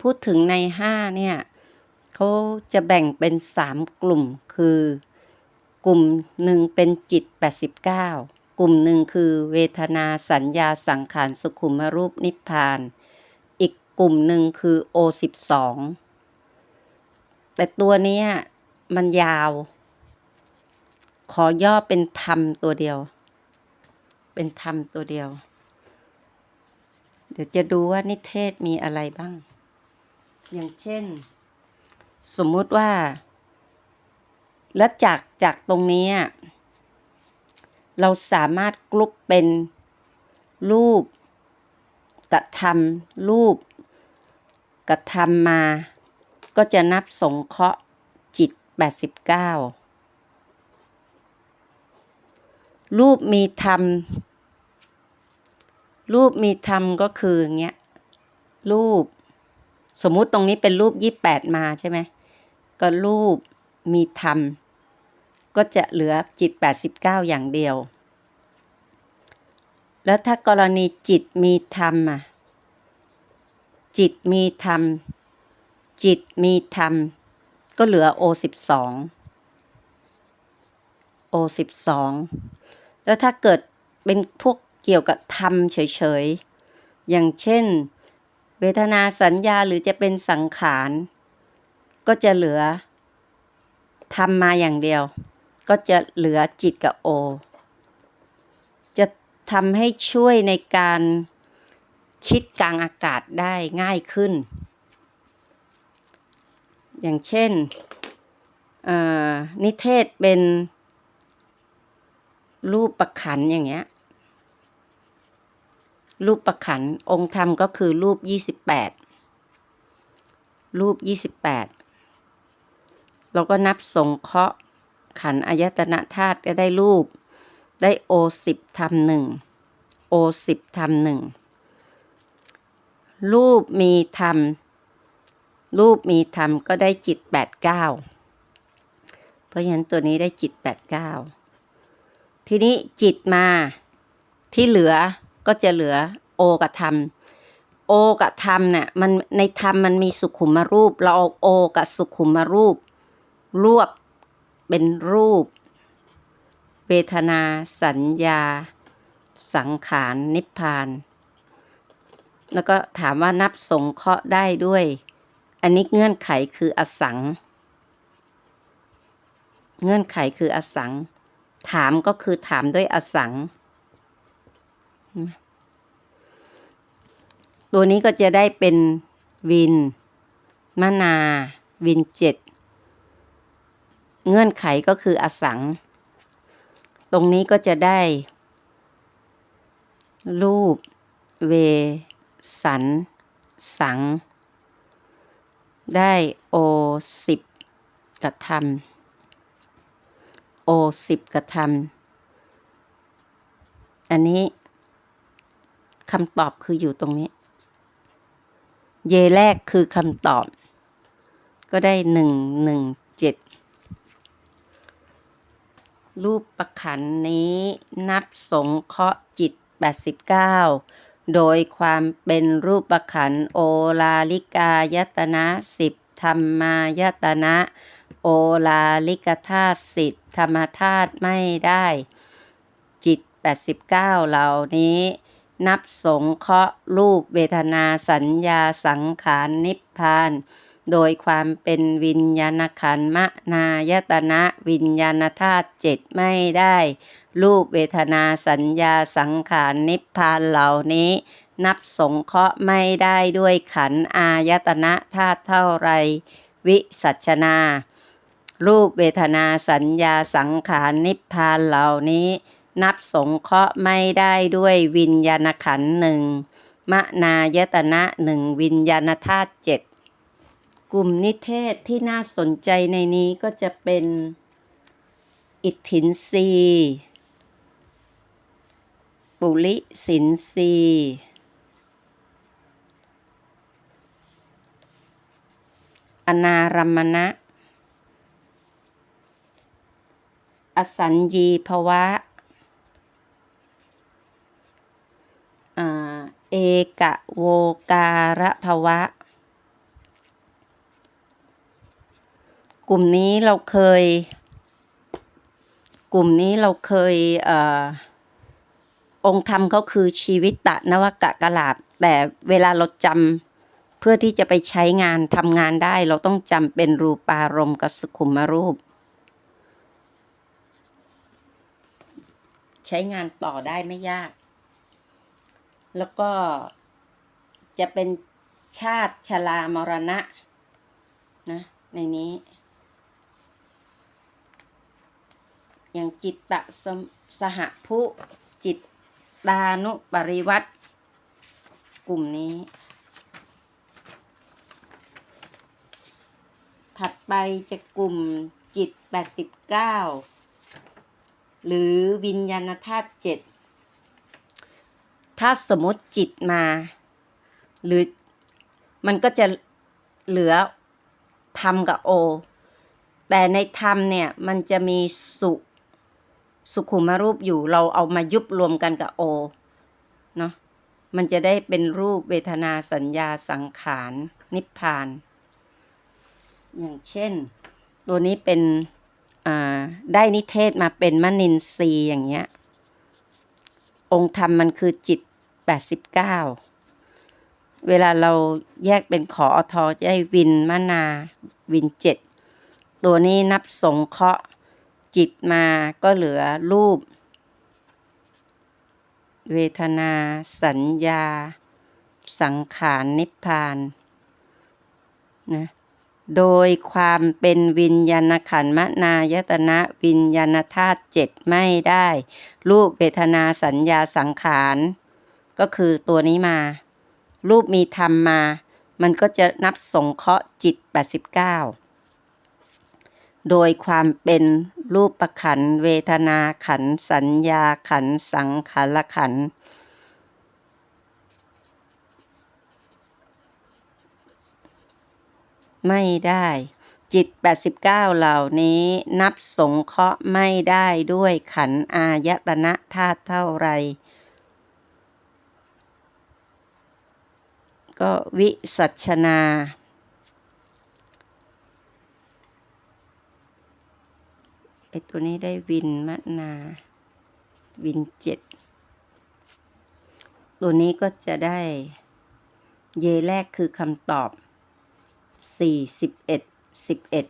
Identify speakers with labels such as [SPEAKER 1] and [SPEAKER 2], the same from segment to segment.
[SPEAKER 1] พูดถึงในห้าเนี่ยเขาจะแบ่งเป็นสามกลุ่มคือ กลุ่มหนึ่งเป็นจิต 89 กลุ่มหนึ่งคือเวทนาสัญญาสังขารสุขุมรูปนิพพาน อีกกลุ่มหนึ่งคือโอ12 แต่ตัวนี้มันยาว ขอย่อเป็นธรรมตัวเดียว เป็นธรรมตัวเดียว เดี๋ยวจะดูว่านิเทศมีอะไรบ้าง อย่างเช่น สมมุติว่า แล้วจากจากตรงนี้ เราสามารถกรุ๊ปเป็นรูป กระทำรูป กระทำมา ก็จะนับสงเคราะห์จิต 89 รูปมีธรรมรูปมีธรรมก็คืออย่างเงี้ยรูป สมมุติตรงนี้เป็นรูป28มาใช่ไหมก็รูปมีธรรม ก็จะเหลือจิต89อย่างเดียว แล้วถ้ากรณีจิตมีธรรมอะจิตมีธรรม จิตมีธรรม ก็เหลือ O 12 O 12แล้วถ้าเกิดเป็นพวกเกี่ยวกับธรรมเฉยๆ อย่างเช่น เวทนาสัญญาหรือจะเป็นสังขาร ก็จะเหลือธรรมมาอย่างเดียว ก็จะเหลือจิตกับโอ จะทำให้ช่วยในการคิดกลางอากาศได้ง่ายขึ้น อย่างเช่น นิเทศเป็นรูปประขันอย่างเงี้ย รูปประขันองค์ธรรมก็คือรูปยี่สิบแปดรูปยี่สิบแปดเราก็นับสงเคราะห์ขันอายตนะธาตุก็ได้รูป ได้โอสิบทำหนึ่งโอสิบทำหนึ่งรูปมีธรรม รูปมีธรรมก็ได้จิตแปดเก้าเพราะฉะนั้นตัวนี้ได้จิตแปดเก้าทีนี้จิตมาที่เหลือ ก็จะเหลือโอกับธรรม โอกับธรรมเนี่ยมันในธรรมมันมีสุขุมรูป เราเอาโอกับสุขุมรูป รวบเป็นรูป เวทนา สัญญา สังขารนิพพาน แล้วก็ถามว่านับสงเคราะห์ได้ด้วย อันนี้เงื่อนไขคืออสัง เงื่อนไขคืออสัง ถามก็คือถามด้วยอสัง ตัวนี้ก็จะได้เป็นวินมะนา วินเจ็ด เงื่อนไขก็คืออสัง ตรงนี้ก็จะได้ รูป เว สัน สัง ได้โอสิบกระทำโอสิบกระทำอันนี้ คำตอบคืออยู่ตรงนี้ เยแรกคือคำตอบ ก็ได้หนึ่งหนึ่งเจ็ดรูปประขันนี้นับสงเคราะห์จิต 89 โดยความเป็นรูปประขันโอลาลิกายตนะสิบธรรมายตนะโอลาลิกธาตุสิทธรรมธาตุไม่ได้ จิต 89 เหล่านี้ นับสงเคราะห์รูปเวทนาสัญญาสังขารนิพพาน โดยความเป็นวิญญาณขันธ์มนายตนะวิญญาณธาตุเจ็ดไม่ได้ รูปเวทนาสัญญาสังขารนิพพานเหล่านี้ นับสงเคราะห์ไม่ได้ด้วยขันธ์อายตนะธาตุเท่าไร วิสัชนารูปเวทนาสัญญาสังขารนิพพานเหล่านี้ นับสงเคราะห์ไม่ได้ด้วยวิญญาณขันหนึ่งมนายตนะหนึ่งวิญญาณธาตุเจ็ดกลุ่มนิเทศที่น่าสนใจในนี้ก็จะเป็น อิทธินรีปุริสินรีอนารมณะ อสัญญีภวะะโวการะภาวะ กลุ่มนี้เราเคย กลุ่มนี้เราเคยเอองค์ธรรมเขาคือชีวิตตะนวกะกะลาบ แต่เวลาเราจำเพื่อที่จะไปใช้งานทำงานได้ เราต้องจำเป็นรูปารมกับสุขุมรูป ใช้งานต่อได้ไม่ยาก แล้วก็ จะเป็นชาติชรามรณะนะในนี้ อย่างจิตตะสมสหพุจิตตานุปริวัตกลุ่มนี้ ถัดไปจะกลุ่มจิต 89 หรือวิญญาณธาตุเจ็ดถ้าสมมติจิตมา หรือมันก็จะเหลือธรรมกับโอ แต่ในธรรมเนี่ยมันจะมีสุสุขุมรูปอยู่เราเอามายุบรวมกันกับโอเนาะมันจะได้เป็นรูปเวทนาสัญญาสังขารนิพพาน อย่างเช่น ตัวนี้เป็นได้นิเทศมาเป็นมนินทรีย์อย่างเงี้ย องค์ธรรมมันคือจิต 89 เวลาเราแยกเป็นขออทอจะได้วินมนาวินเจ็ดตัวนี้นับสงเคราะห์จิตมาก็เหลือรูป เวทนา สัญญา สังขารนิพพานนะโดยความเป็นวิญญาณขันมนายตนะวิญญาณธาตุเจ็ดไม่ได้ รูปเวทนาสัญญาสังขาร ก็คือตัวนี้มา รูปมีธรรมมา มันก็จะนับสงเคราะห์จิต 89 โดยความเป็นรูปประขัน เวทนาขัน สัญญาขัน สังขารขัน ไม่ได้จิต 89 เหล่านี้นับสงเคราะห์ไม่ได้ด้วยขันอายตนะธาตุเท่าไร ก็วิสัชนา ไอตัวนี้ได้วินมะนา วินเจ็ด ตัวนี้ก็จะได้ เยแรกคือคำตอบสี่สิบเอ็ดสิบเอ็ด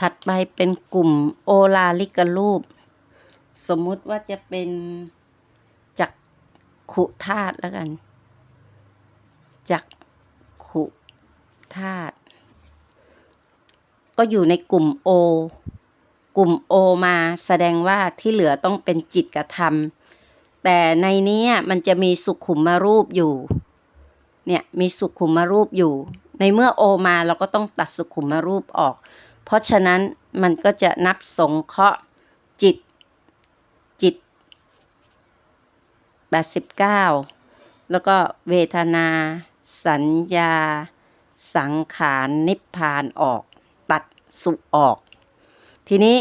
[SPEAKER 1] ถัดไปเป็นกลุ่มโอลาลิกรูป สมมุติว่าจะเป็นจักขุธาตุแล้วกัน จักขุธาตุก็อยู่ในกลุ่มโอกลุ่มโอมาแสดงว่าที่เหลือต้องเป็นจิตกระทำแต่ในนี้มันจะมีสุขุมมารูปอยู่ เนี่ยมีสุขุมมารูปอยู่ ในเมื่อโอมาเราก็ต้องตัดสุขุมมารูปออก เพราะฉะนั้นมันก็จะนับสงเคราะห์จิตจิต 89 แล้วก็เวทนา สัญญา สังขารนิพพานออก ตัดสุออก ทีนี้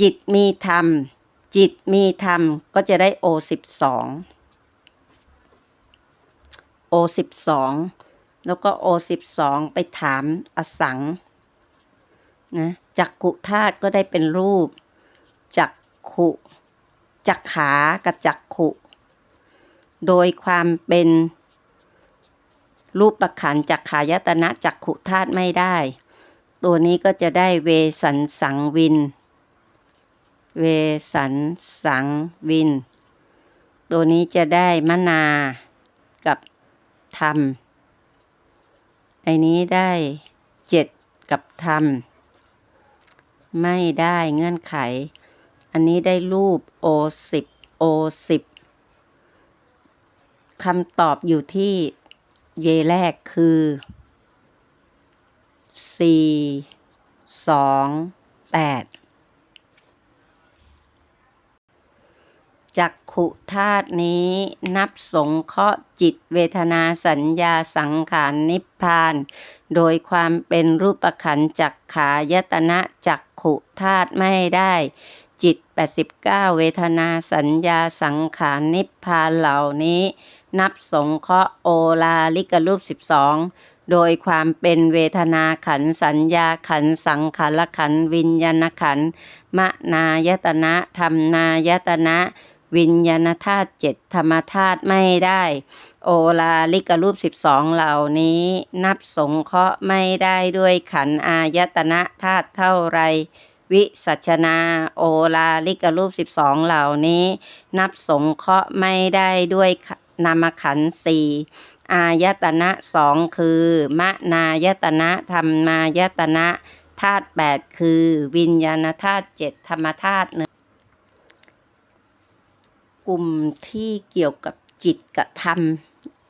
[SPEAKER 1] จิตมีธรรม จิตมีธรรมก็จะได้โอสิบสองโอสิบสองแล้วก็โอสิบสองไปถามอสังนะจักขุธาตุก็ได้เป็นรูป จักขุจักขากับจักขุ โดยความเป็น รูปประขันจักขายตนะจักขุธาตุไม่ได้ ตัวนี้ก็จะได้เวสันสังวิน เวสันสังวิน ตัวนี้จะได้มะนากับธรรม ไอ้นี้ได้เจ็ดกับธรรม ไม่ได้เงื่อนไข อันนี้ได้รูปโอสิบโอสิบคำตอบอยู่ที่ เยแรกคือสี่สองแปดจักขุธาตุนี้นับสงเคราะห์จิตเวทนาสัญญาสังขารนิพพาน โดยความเป็นรูปขันจักขายตนะจักขุธาตุไม่ได้ จิต 89 เวทนาสัญญาสังขารนิพพานเหล่านี้ นับสงเคราะห์โอลาลิกรูป 12 โดยความเป็นเวทนาขันสัญญาขันสังขารขันวิญญาณขันมนายตนะธรรมนายตนะวิญญาณธาตุเจ็ดธรรมธาตุไม่ได้ โอลาลิกรูป12เหล่านี้ นับสงเคราะห์ไม่ได้ด้วยขันอายตนะธาตุเท่าไร วิสัชนาโอลาลิกรูป12เหล่านี้ นับสงเคราะห์ไม่ได้ด้วย นามขันธ์สี่อายตนะสองคือมนายตนะธรรมายตนะธาตุแปดคือ วิญญาณธาตุเจ็ดธรรมธาตุหนึ่งกลุ่มที่เกี่ยวกับจิตกับธรรม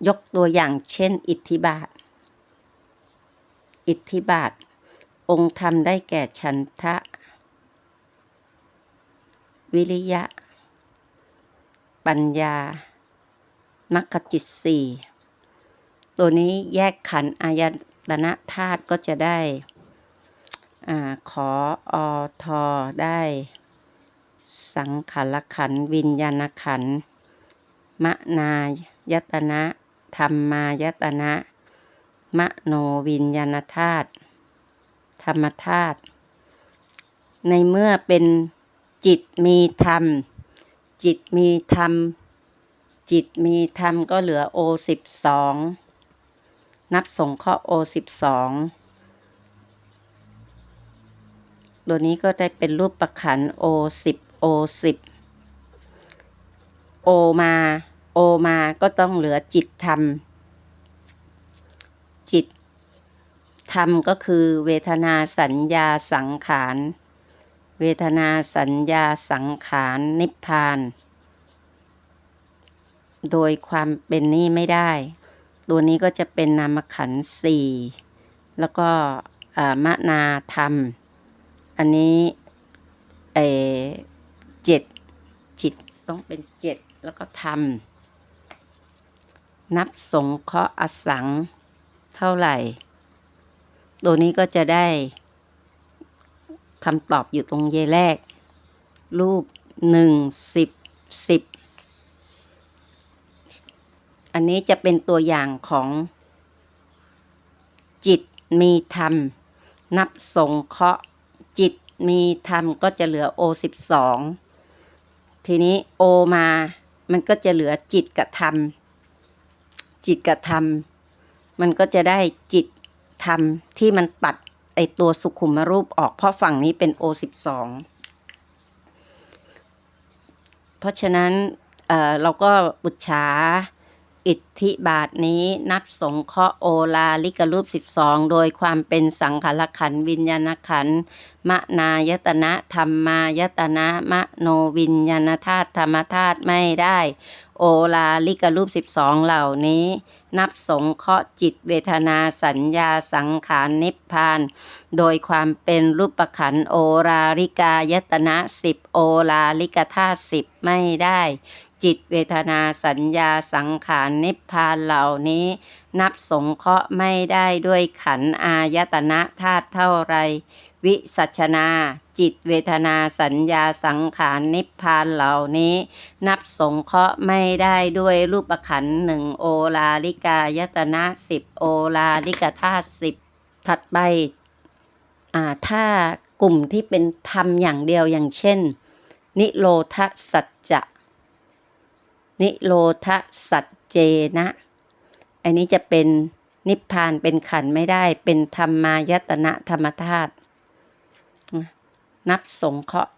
[SPEAKER 1] ยกตัวอย่างเช่น อิทธิบาท อิทธิบาท องค์ธรรมได้แก่ฉันทะ วิริยะ ปัญญา มัคคจิตสี่ตัวนี้แยกขันอายตนะธาตุก็จะได้อขออทอได้ สังขารขันวิญญาณขันมนายตนะธรรมายตนะมโนวิญญาณธาตุธรรมธาตุในเมื่อเป็นจิตมีธรรม จิตมีธรรม จิตมีธรรมก็เหลือโอสิบสองนับสงเคราะห์โอสิบสองตัวนี้ก็ได้เป็นรูปประขันโอสิบโอสิบโอมาโอมาก็ต้องเหลือจิตธรรม จิตธรรมก็คือเวทนาสัญญาสังขาร เวทนาสัญญาสังขารนิพพาน โดยความเป็นนี้ไม่ได้ ตัวนี้ก็จะเป็นนามขันสี่แล้วก็มะนาธรรม อันนี้เอเจ็ดจิตต้องเป็นเจ็ดแล้วก็ธรรม นับสงเคราะห์อสังเท่าไหร่ ตัวนี้ก็จะได้คำตอบอยู่ตรงเยแรก รูปหนึ่งสิบสิบ อันนี้จะเป็นตัวอย่างของ จิตมีธรรม นับสงเคราะห์จิตมีธรรมก็จะเหลือโอสิบสองทีนี้โอมา มันก็จะเหลือจิตกับธรรม จิตกับธรรม มันก็จะได้จิตธรรมที่มันตัดไอตัวสุขุมรูปออกเพราะฝั่งนี้เป็นโอสิบสองเพราะฉะนั้นเเราก็บุชา อิทธิบาทนี้นับสงเคราะห์โอลาลิกรูป 12 โดยความเป็นสังขารขันวิญญาณขันมนายตนะธรรมายตนะมโนวิญญาณธาตุธรรมธาตุไม่ได้ โอลาลิกรูป 12 เหล่านี้ นับสงเคราะห์จิตเวทนาสัญญาสังขารนิพพาน โดยความเป็นรูปขันโอลาลิกายตนะสิบโอลาลิกธาตุสิบไม่ได้ จิตเวทนาสัญญาสังขารนิพพานเหล่านี้ นับสงเคราะห์ไม่ได้ด้วยขันอายตนะธาตุเท่าไร วิสัชนา จิตเวทนาสัญญาสังขารนิพพานเหล่านี้ นับสงเคราะห์ไม่ได้ด้วยรูปขันหนึ่งโอลาลิกายตนะสิบโอลาลิกธาตุสิบถัดไปถ้ากลุ่มที่เป็นธรรมอย่างเดียวอย่างเช่น นิโรธสัจจะ นิโรธสัจเจนะ อันนี้จะเป็นนิพพานเป็นขันไม่ได้ เป็นธรรมายตนะธรรมธาตุนับสงเคราะห์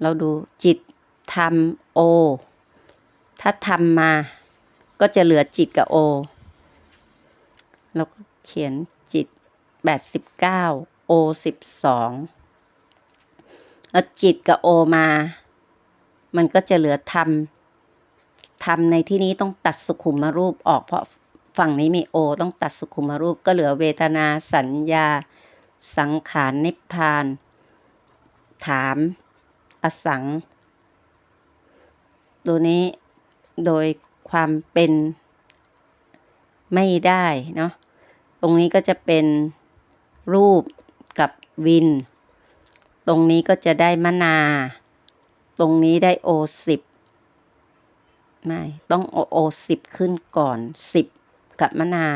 [SPEAKER 1] เราดูจิตธรรมโอ ถ้าทำมา ก็จะเหลือจิตกับโอ เราเขียนจิตแปดสิบเก้าโอสิบสองแล้วจิตกับโอมา มันก็จะเหลือธรรม ธรรมในที่นี้ต้องตัดสุขุมรูปออกเพราะฝั่งนี้มีโอ ต้องตัดสุขุมรูปก็เหลือเวทนาสัญญา สังขารนิพพาน ถาม อสัง ตัวนี้โดยความเป็นไม่ได้เนาะตรงนี้ก็จะเป็นรูปกับวิน ตรงนี้ก็จะได้มนา ตรงนี้ได้โอสิบ ไม่ ต้องโอโอสิบขึ้นก่อนสิบกับมะนา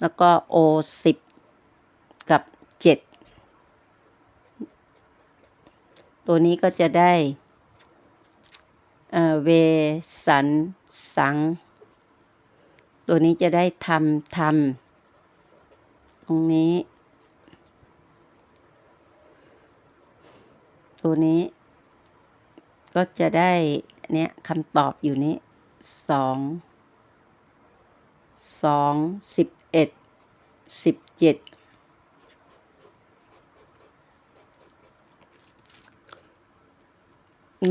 [SPEAKER 1] แล้วก็โอสิบกับเจ็ดตัวนี้ก็จะได้เอ่อเวสันสัง ตัวนี้จะได้ทำทำตรงนี้ ตัวนี้ก็จะได้ เนี่ยคำตอบอยู่นี้สองสองสิบเอ็ดสิบเจ็ด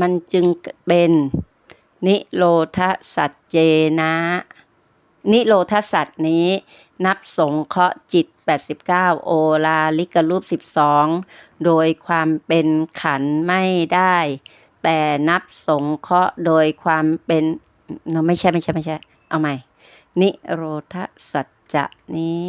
[SPEAKER 1] มันจึงเป็นนิโรธสัจเจนะ นิโรธสัจนี้ นับสงเคราะห์จิต 89 โอลาลิกรูป 12 โดยความเป็นขันไม่ได้ แต่นับสงเคราะห์โดยความเป็นเนอะไม่ใช่ไม่ใช่ไม่ใช่ เอาใหม่ นิโรธสัจจะนี้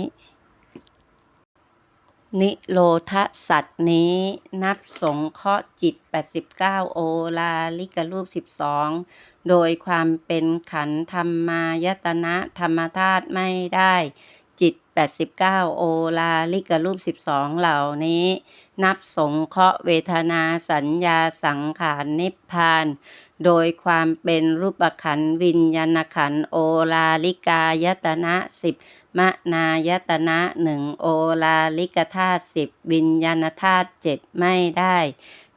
[SPEAKER 1] นิโรธสัตว์นี้ นับสงเคราะห์จิต 89 โอลาลิกรูป 12 โดยความเป็นขันธ์ธรรมายตนะธรรมธาตุไม่ได้ 89 โอลาลิกรูป 12 เหล่านี้ นับสงเคราะห์เวทนาสัญญาสังขารนิพพาน โดยความเป็นรูปขันวิญญาณขันโอลาลิกายตนะสิบมนายตนะหนึ่งโอลาลิกธาตุสิบวิญญาณธาตุเจ็ดไม่ได้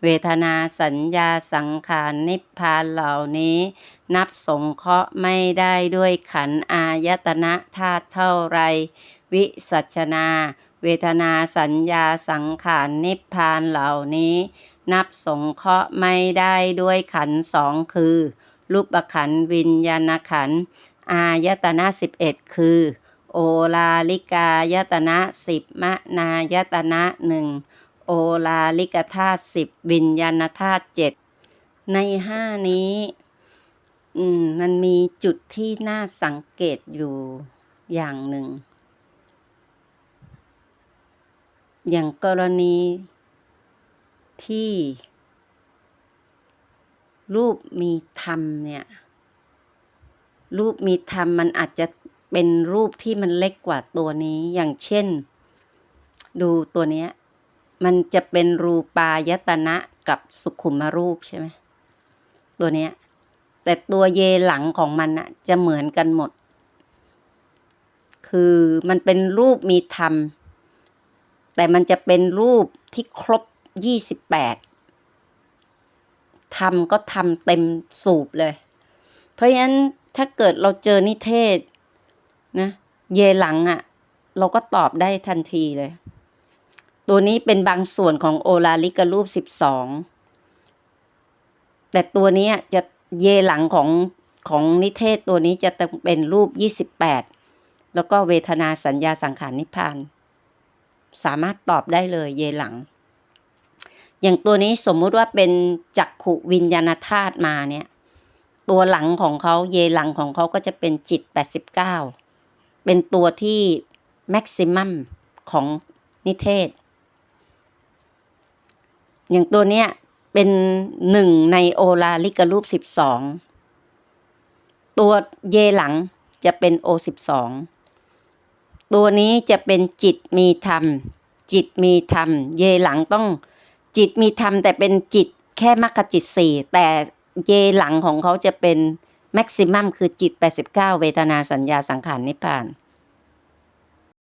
[SPEAKER 1] เวทนาสัญญาสังขารนิพพานเหล่านี้ นับสงเคราะห์ไม่ได้ด้วยขันอายตนะธาตุเท่าไร วิสัชนา เวทนาสัญญาสังขารนิพพานเหล่านี้ นับสงเคราะห์ไม่ได้ด้วยขันสองคือรูปขันวิญญาณขันอายตนะสิบเอ็ดคือ โอลาลิกายตนะสิบมนายตนะหนึ่งโอลาลิกธาตุสิบวิญญาณธาตุเจ็ดในห้านี้ อืม มันมีจุดที่น่าสังเกตอยู่อย่างหนึ่ง อย่างกรณีที่ รูปมีธรรมเนี่ย รูปมีธรรมมันอาจจะเป็นรูปที่มันเล็กกว่าตัวนี้อย่างเช่น ดูตัวเนี้ย มันจะเป็นรูปายตนะกับสุขุมรูปใช่ไหมตัวเนี้ย แต่ตัวเยหลังของมันอะจะเหมือนกันหมด คือมันเป็นรูปมีธรรม แต่มันจะเป็นรูปที่ครบยี่สิบแปดทำก็ทำเต็มสูบเลย เพราะฉะนั้นถ้าเกิดเราเจอนิเทศนะเยหลังอะ่ะ เราก็ตอบได้ทันทีเลย ตัวนี้เป็นบางส่วนของโอลาลิกรูปสิบสองแต่ตัวนี้จะเยหลังของของนิเทศตัวนี้จะต้องเป็นรูปยี่สิบแปดแล้วก็เวทนาสัญญาสังขารนิพพาน สามารถตอบได้เลยเยหลัง อย่างตัวนี้สมมุติว่าเป็นจักขุวิญญาณธาตุมาเนี่ย ตัวหลังของเขาเยหลังของเขาก็จะเป็นจิต 89 เป็นตัวที่แม็กซิมัมของนิเทศ อย่างตัวเนี้ยเป็นหนึ่งในโอลาลิกรูป 12 ตัวเยหลังจะเป็นโอ12 ตัวนี้จะเป็นจิตมีธรรม จิตมีธรรม เยหลังต้อง จิตมีธรรมแต่เป็นจิตแค่มรรคจิตสี่แต่เยหลังของเขาจะเป็นแม็กซิมัมคือจิต 89 เวทนาสัญญาสังขารนิพพาน